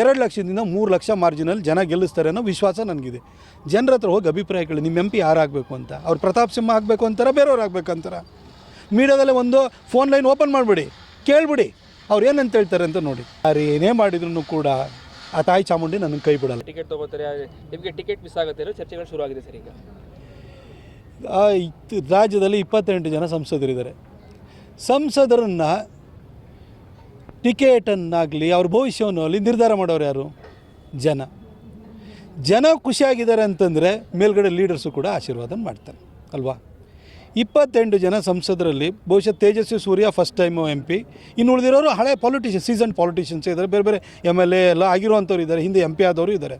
ಎರಡು ಲಕ್ಷದಿಂದ ಮೂರು ಲಕ್ಷ ಮಾರ್ಜಿನಲ್ಲಿ ಜನ ಗೆಲ್ಲಿಸ್ತಾರೆ ಅನ್ನೋ ವಿಶ್ವಾಸ ನನಗಿದೆ. ಜನರ ಹತ್ರ ಹೋಗಿ ಅಭಿಪ್ರಾಯಗಳು ನಿಮ್ಮ ಎಂ ಪಿ ಯಾರಾಗಬೇಕು ಅಂತ? ಅವ್ರು ಪ್ರತಾಪ್ ಸಿಂಹ ಆಗಬೇಕು ಅಂತಾರ ಬೇರೆಯವ್ರು ಅಂತಾರ? ಮೀಡಿಯಾದಲ್ಲೇ ಒಂದು ಫೋನ್ ಲೈನ್ ಓಪನ್ ಮಾಡಿಬಿಡಿ ಕೇಳಿಬಿಡಿ. ಅವ್ರು ಏನಂತ ಹೇಳ್ತಾರೆ ಅಂತ ನೋಡಿ. ಯಾರು ಏನೇ ಮಾಡಿದ್ರು ಕೂಡ ಆ ತಾಯಿ ಚಾಮುಂಡಿ ನನಗೆ ಕೈ ಬಿಡಲ್ಲ. ಟಿಕೆಟ್ ತಗೋತಾರೆ ನಿಮಗೆ ಟಿಕೆಟ್ ಮಿಸ್ ಆಗುತ್ತೆ ಚರ್ಚೆಗಳು ಶುರು ಆಗಿದೆ ಸರ್ ಈಗ. ರಾಜ್ಯದಲ್ಲಿ ಇಪ್ಪತ್ತೆಂಟು ಜನ ಸಂಸದರಿದ್ದಾರೆ. ಸಂಸದರನ್ನು ಟಿಕೆಟನ್ನಾಗಲಿ ಅವ್ರ ಭವಿಷ್ಯವನ್ನು ಅಲ್ಲಿ ನಿರ್ಧಾರ ಮಾಡೋರು ಯಾರು? ಜನ. ಜನ ಖುಷಿಯಾಗಿದ್ದಾರೆ ಅಂತಂದರೆ ಮೇಲ್ಗಡೆ ಲೀಡರ್ಸು ಕೂಡ ಆಶೀರ್ವಾದ ಮಾಡ್ತಾರೆ, ಅಲ್ವಾ? ಇಪ್ಪತ್ತೆಂಟು ಜನ ಸಂಸದರಲ್ಲಿ ಬಹುಶಃ Tejasvi Surya first time M P ಇನ್ನು ಉಳಿದಿರೋರು ಹಳೆ ಪಾಲಿಟಿಷಿಯನ್ ಸೀಸನ್ ಪಾಲಿಟಿಷಿಯನ್ಸ್ ಇದ್ದಾರೆ, ಬೇರೆ ಬೇರೆ ಎಂ ಎಲ್ ಎ ಎಲ್ಲ ಆಗಿರುವಂಥವ್ರು ಇದ್ದಾರೆ, ಹಿಂದೆ ಎಂ ಪಿ ಆದವರು ಇದ್ದಾರೆ.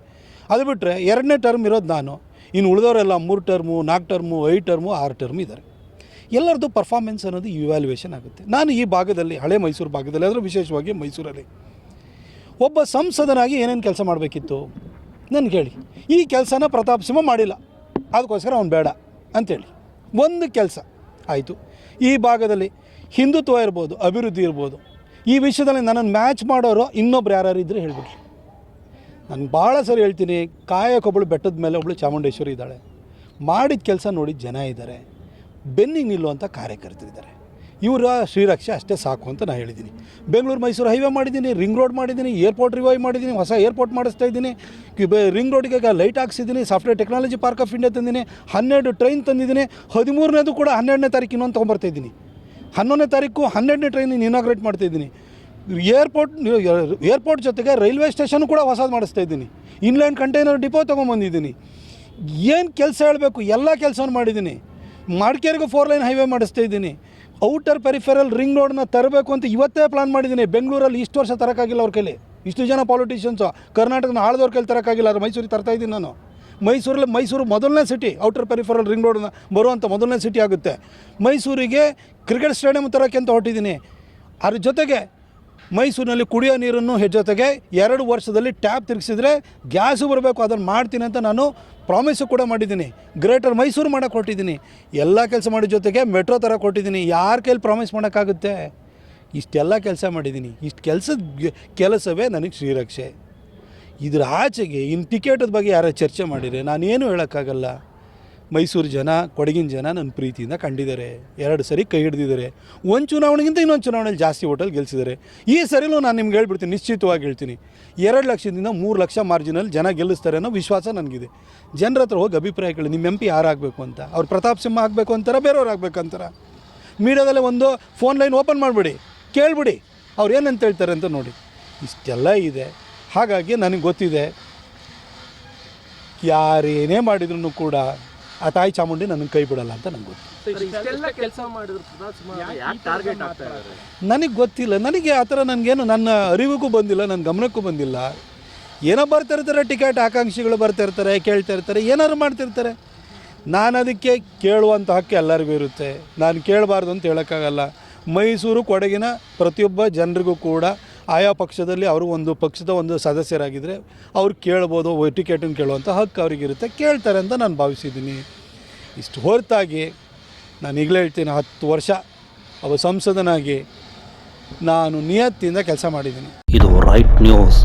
ಅದು ಬಿಟ್ಟರೆ ಎರಡನೇ ಟರ್ಮ್ ಇರೋದು ನಾನು. ಇನ್ನು ಉಳಿದವರೆಲ್ಲ ಮೂರು ಟರ್ಮು ನಾಲ್ಕು ಟರ್ಮು ಐದು ಟರ್ಮು ಆರು ಟರ್ಮ್ ಇದ್ದಾರೆ. ಎಲ್ಲರದ್ದು ಪರ್ಫಾರ್ಮೆನ್ಸ್ ಅನ್ನೋದು ಇವ್ಯಾಲ್ಯೂಯೇಷನ್ ಆಗುತ್ತೆ. ನಾನು ಈ ಭಾಗದಲ್ಲಿ, ಹಳೆ ಮೈಸೂರು ಭಾಗದಲ್ಲಿ ಅದರ ವಿಶೇಷವಾಗಿ ಮೈಸೂರಲ್ಲಿ. ಒಬ್ಬ ಸಂಸದನಾಗಿ ಏನೇನು ಕೆಲಸ ಮಾಡಬೇಕಿತ್ತು? ನನಗೆ ಹೇಳಿ. ಈ ಕೆಲಸನ ಪ್ರತಾಪ್ ಸಿಂಹ ಮಾಡಿಲ್ಲ. ಅದಕ್ಕೋಸ್ಕರ ಅವ್ನು ಬೇಡ ಅಂತೇಳಿ. ಒಂದು ಕೆಲಸ ಆಯಿತು. ಈ ಭಾಗದಲ್ಲಿ ಹಿಂದುತ್ವ ಇರ್ಬೋದು, ಅಭಿವೃದ್ಧಿ ಇರ್ಬೋದು. ಈ ವಿಷಯದಲ್ಲಿ ನನ್ನನ್ನು ಮ್ಯಾಚ್ ಮಾಡೋರು ಇನ್ನೊಬ್ರು ಯಾರು ಇದ್ದರೆ ಹೇಳ್ಬಿಡ್ರಿ. ನಾನು ಭಾಳ ಸರಿ ಹೇಳ್ತೀನಿ ಕಾಯಕ್ಕೊಬ್ಬಳು ಬೆಟ್ಟದ ಮೇಲೆ ಒಬ್ಬಳು ಚಾಮುಂಡೇಶ್ವರಿ ಇದ್ದಾಳೆ. ಮಾಡಿದ ಕೆಲಸ ನೋಡಿ ಜನ ಇದ್ದಾರೆ ಬೆನ್ನಿಗೆ ನಿಲ್ಲುವಂಥ ಕಾರ್ಯಕರ್ತರಿದ್ದಾರೆ ಇವರ ಶ್ರೀರಕ್ಷೆ ಅಷ್ಟೇ ಸಾಕು ಅಂತ ನಾನು ಹೇಳಿದ್ದೀನಿ. ಬೆಂಗಳೂರು, ಮೈಸೂರು ಹೈವೇ ಮಾಡಿದ್ದೀನಿ ರಿಂಗ್ ರೋಡ್ ಮಾಡಿದ್ದೀನಿ ಏರ್ಪೋರ್ಟ್ ರಿವೈವ್ ಮಾಡಿದ್ದೀನಿ, ಹೊಸ ಏರ್ಪೋರ್ಟ್ ಮಾಡಿಸ್ತಾ ಇದ್ದೀನಿ. ರಿಂಗ್ ರೋಡ್ಗೆ light ಹಾಕ್ಸಿದ್ದೀನಿ software technology park of India ತಂದಿದ್ದೀನಿ, ಹನ್ನೆರಡು ಟ್ರೈನ್ ತಂದಿದ್ದೀನಿ, ಹದಿಮೂರನೇದು ಕೂಡ ಹನ್ನೆರಡನೇ ತಾರೀಕು ಇನ್ನೊಂದು ತೊಗೊಂಬರ್ತಾ ಇದ್ದೀನಿ. ಹನ್ನೊಂದನೇ ತಾರೀಕು ಹನ್ನೆರಡನೇ ಟ್ರೈನ್ ಇನಾಗ್ರೇಟ್ ಮಾಡ್ತಾ ಇದ್ದೀನಿ. ಏರ್ಪೋರ್ಟ್ ಏರ್ಪೋರ್ಟ್ ಜೊತೆಗೆ ರೈಲ್ವೆ ಸ್ಟೇಷನ್ ಕೂಡ ಹೊಸದು ಮಾಡಿಸ್ತಾ ಇದ್ದೀನಿ. ಇನ್ಲ್ಯಾಂಡ್ ಕಂಟೈನರ್ ಡಿಪೋ ತೊಗೊಂಬಂದಿದ್ದೀನಿ. ಏನು ಕೆಲಸ ಹೇಳಬೇಕು? ಎಲ್ಲ ಕೆಲಸವನ್ನು ಮಾಡಿದ್ದೀನಿ. ಮಡಿಕೇರಿಗೂ ಫೋರ್ ಲೈನ್ ಹೈವೇ ಮಾಡಿಸ್ತಾ ಇದ್ದೀನಿ. ಔಟರ್ ಪೆರಿಫೆರಲ್ ರಿಂಗ್ ರೋಡ್ನ ತರಬೇಕು ಅಂತ ಇವತ್ತೇ ಪ್ಲಾನ್ ಮಾಡಿದ್ದೀನಿ. ಬೆಂಗಳೂರಲ್ಲಿ ಇಷ್ಟು ವರ್ಷ ತರೋಕ್ಕಾಗಿಲ್ಲ ಅವ್ರ ಕೈಲಿ. ಇಷ್ಟು ಜನ ಪಾಲಿಟಿಷಿಯನ್ಸು ಕರ್ನಾಟಕನ ಆಳ್ದವ್ರ ಕೈಲಿ ತರೋಕ್ಕಾಗಿಲ್ಲ ಅದು ಮೈಸೂರಿಗೆ ತರ್ತಾ ಇದ್ದೀನಿ ನಾನು. ಮೈಸೂರಲ್ಲಿ, ಮೈಸೂರು ಮೊದಲನೇ ಸಿಟಿ ಔಟರ್ ಪೆರಿಫೆರಲ್ ರಿಂಗ್ ರೋಡ್ನ ಬರುವಂಥ ಮೊದಲನೇ ಸಿಟಿ ಆಗುತ್ತೆ. ಮೈಸೂರಿಗೆ ಕ್ರಿಕೆಟ್ ಸ್ಟೇಡಿಯಂ ತರೋಕ್ಕೆ ಅಂತ ಹೊರಟಿದ್ದೀನಿ. ಅದ್ರ ಜೊತೆಗೆ ಮೈಸೂರಿನಲ್ಲಿ ಕುಡಿಯೋ ನೀರನ್ನು ಹೆಜ್ಜೊತೆಗೆ ಜೊತೆಗೆ ಎರಡು ವರ್ಷದಲ್ಲಿ ಟ್ಯಾಪ್ ತಿರುಗಿಸಿದ್ರೆ ಗ್ಯಾಸು ಬರಬೇಕು, ಅದನ್ನು ಮಾಡ್ತೀನಿ ಅಂತ ನಾನು ಪ್ರಾಮಿಸು ಕೂಡ ಮಾಡಿದ್ದೀನಿ. ಗ್ರೇಟರ್ ಮೈಸೂರು ಮಾಡೋಕೆ ಕೊಟ್ಟಿದ್ದೀನಿ ಎಲ್ಲ ಕೆಲಸ ಮಾಡಿದ ಜೊತೆಗೆ ಮೆಟ್ರೋ ಥರ ಕೊಟ್ಟಿದ್ದೀನಿ. ಯಾರ ಕೈಲಿ ಪ್ರಾಮಿಸ್ ಮಾಡೋಕ್ಕಾಗುತ್ತೆ? ಇಷ್ಟೆಲ್ಲ ಕೆಲಸ ಮಾಡಿದ್ದೀನಿ. ಇಷ್ಟು ಕೆಲಸದ ಕೆಲಸವೇ ನನಗೆ ಶ್ರೀರಕ್ಷೆ. ಇದರ ಆಚೆಗೆ ಇನ್ನು ಟಿಕೆಟದ ಬಗ್ಗೆ ಯಾರೋ ಚರ್ಚೆ ಮಾಡಿದರೆ ನಾನೇನು ಹೇಳೋಕ್ಕಾಗಲ್ಲ. ಮೈಸೂರು ಜನ, ಕೊಡಗಿನ ಜನ ನನ್ನ ಪ್ರೀತಿಯಿಂದ ಕಂಡಿದ್ದಾರೆ. ಎರಡು ಸರಿ ಕೈ ಹಿಡಿದಿದ್ದಾರೆ. ಒಂದು ಚುನಾವಣೆಗಿಂತ ಇನ್ನೊಂದು ಚುನಾವಣೆಯಲ್ಲಿ ಜಾಸ್ತಿ ಓಟಲ್ಲಿ ಗೆಲ್ಲಿಸಿದ್ದಾರೆ ಈ ಸರಿಲೂ ನಾನು ನಿಮ್ಗೆ ಹೇಳ್ಬಿಡ್ತೀನಿ, ನಿಶ್ಚಿತವಾಗಿ ಹೇಳ್ತೀನಿ. ಎರಡು ಲಕ್ಷದಿಂದ ಮೂರು ಲಕ್ಷ ಮಾರ್ಜಿನಲ್ಲಿ ಜನ ಗೆಲ್ಲಿಸ್ತಾರೆ ಅನ್ನೋ ವಿಶ್ವಾಸ ನನಗಿದೆ. ಜನರ ಹತ್ರ ಹೋಗಿ ಅಭಿಪ್ರಾಯ ಕೇಳಿ ನಿಮ್ಮ ಎಂ ಪಿ ಯಾರಾಗಬೇಕು ಅಂತ? ಅವ್ರು ಪ್ರತಾಪ್ ಸಿಂಹ ಆಗಬೇಕು ಅಂತಾರ, ಬೇರೆಯವ್ರು ಆಗ್ಬೇಕಂತಾರ ಮೀಡಿಯಾದಲ್ಲೇ ಒಂದು ಫೋನ್ ಲೈನ್ ಓಪನ್ ಮಾಡಿಬಿಡಿ, ಕೇಳಿಬಿಡಿ. ಅವ್ರು ಏನಂತ ಹೇಳ್ತಾರೆ ಅಂತ ನೋಡಿ. ಇಷ್ಟೆಲ್ಲ ಇದೆ. ಹಾಗಾಗಿ ನನಗೆ ಗೊತ್ತಿದೆ. ಯಾರೇನೇ ಮಾಡಿದ್ರು ಕೂಡ ಆ ತಾಯಿ ಚಾಮುಂಡಿ ನನಗೆ ಕೈ ಬಿಡಲ್ಲ ಅಂತ ನನಗೆ ಗೊತ್ತು. ಇಷ್ಟೆಲ್ಲ ಕೆಲಸ ಮಾಡಿದ್ರು ಪ್ರತಾಪ್ ಸಿಂಹ ಯಾಕೆ ಟಾರ್ಗೆಟ್ ಆಗ್ತಾ ಇದ್ದಾರೆ ನನಗೆ ಗೊತ್ತಿಲ್ಲ. ನನಗೆ ಆ ಥರ ನನಗೇನು ನನ್ನ ಅರಿವಿಗೂ ಬಂದಿಲ್ಲ ನನ್ನ ಗಮನಕ್ಕೂ ಬಂದಿಲ್ಲ. ಏನೋ ಬರ್ತಾ ಇರ್ತಾರೆ ಟಿಕೆಟ್ ಆಕಾಂಕ್ಷಿಗಳು ಬರ್ತಾ ಇರ್ತಾರೆ ಕೇಳ್ತಾ ಇರ್ತಾರೆ ಏನಾದ್ರು ಮಾಡ್ತಿರ್ತಾರೆ ನಾನು ಅದಕ್ಕೆ ಕೇಳುವಂಥ ಹಕ್ಕು ಎಲ್ಲರಿಗೂ ಇರುತ್ತೆ. ನಾನು ಕೇಳಬಾರ್ದು ಅಂತ ಹೇಳೋಕ್ಕಾಗಲ್ಲ. ಮೈಸೂರು ಕೊಡಗಿನ ಪ್ರತಿಯೊಬ್ಬ ಜನರಿಗೂ ಕೂಡ ಆಯಾ ಪಕ್ಷದಲ್ಲಿ ಅವರು ಒಂದು ಪಕ್ಷದ ಒಂದು ಸದಸ್ಯರಾಗಿದ್ದರೆ ಅವ್ರು ಕೇಳ್ಬೋದು ಟಿಕೆಟನ್ನು ಕೇಳುವಂಥ ಹಕ್ಕು ಅವರಿಗಿರುತ್ತೆ, ಕೇಳ್ತಾರೆ ಅಂತ ನಾನು ಭಾವಿಸಿದ್ದೀನಿ. ಇಷ್ಟು ಹೊರತಾಗಿ ನಾನು ಈಗಲೇ ಹೇಳ್ತೀನಿ, ಹತ್ತು ವರ್ಷ ಅವ ಸಂಸದನಾಗಿ ನಾನು ನಿಯತ್ತಿಂದ ಕೆಲಸ ಮಾಡಿದ್ದೀನಿ. ಇದು ರೈಟ್ ನ್ಯೂಸ್